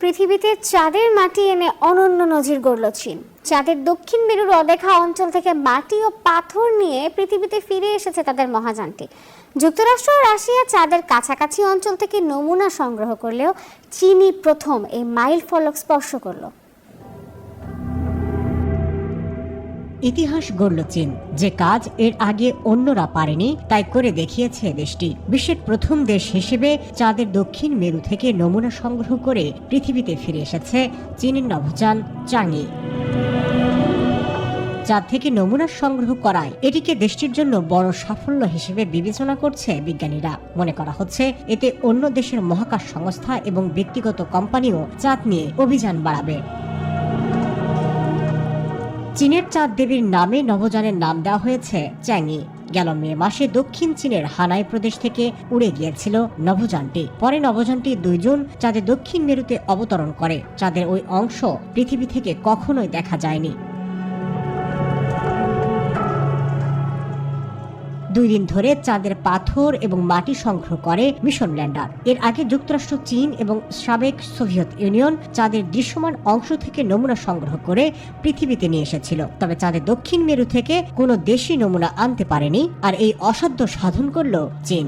পৃথিবীতে চাঁদের মাটি এনে অনন্য নজির গড়ল চীন। চাঁদের দক্ষিণ মেরুর অদেখা অঞ্চল থেকে মাটি ও পাথর নিয়ে পৃথিবীতে ফিরে এসেছে তাদের মহাযানটি। যুক্তরাষ্ট্র ও রাশিয়া চাঁদের কাছাকাছি অঞ্চল থেকে নমুনা সংগ্রহ করলেও চীনই প্রথম এই মাইল ফলক স্পর্শ করল। ইতিহাস গড়ল চীন। যে কাজ এর আগে অন্যরা পারেনি, তাই করে দেখিয়েছে দেশটি। বিশ্বের প্রথম দেশ হিসেবে চাঁদের দক্ষিণ মেরু থেকে নমুনা সংগ্রহ করে পৃথিবীতে ফিরে এসেছে চীনের নভোযান চাঙি। চাঁদ থেকে নমুনা সংগ্রহ করায় এটিকে দেশটির জন্য বড় সাফল্য হিসেবে বিবেচনা করছে বিজ্ঞানীরা। মনে করা হচ্ছে, এতে অন্য দেশের মহাকাশ সংস্থা এবং ব্যক্তিগত কোম্পানিও চাঁদ নিয়ে অভিযান বাড়াবে। চীনের চাঁদ দেবীর নামে নভোযানের নাম দেওয়া হয়েছে চ্যাংই। গেল মে মাসে দক্ষিণ চীনের হানাই প্রদেশ থেকে উড়ে গিয়েছিল নভোযানটি পরে নভোযানটি দুইজন চাঁদের দক্ষিণ মেরুতে অবতরণ করে। চাঁদের ওই অংশ পৃথিবী থেকে কখনোই দেখা যায়নি। দুই দিন ধরে চাঁদের পাথর এবং মাটি সংগ্রহ করে মিশন ল্যান্ডার। এর আগে যুক্তরাষ্ট্র, চীন এবং সাবেক সোভিয়েত ইউনিয়ন চাঁদের দৃশ্যমান অংশ থেকে নমুনা সংগ্রহ করে পৃথিবীতে নিয়ে এসেছিল। তবে চাঁদের দক্ষিণ মেরু থেকে কোনো দেশি নমুনা আনতে পারেনি, আর এই অসাধ্য সাধন করল চীন।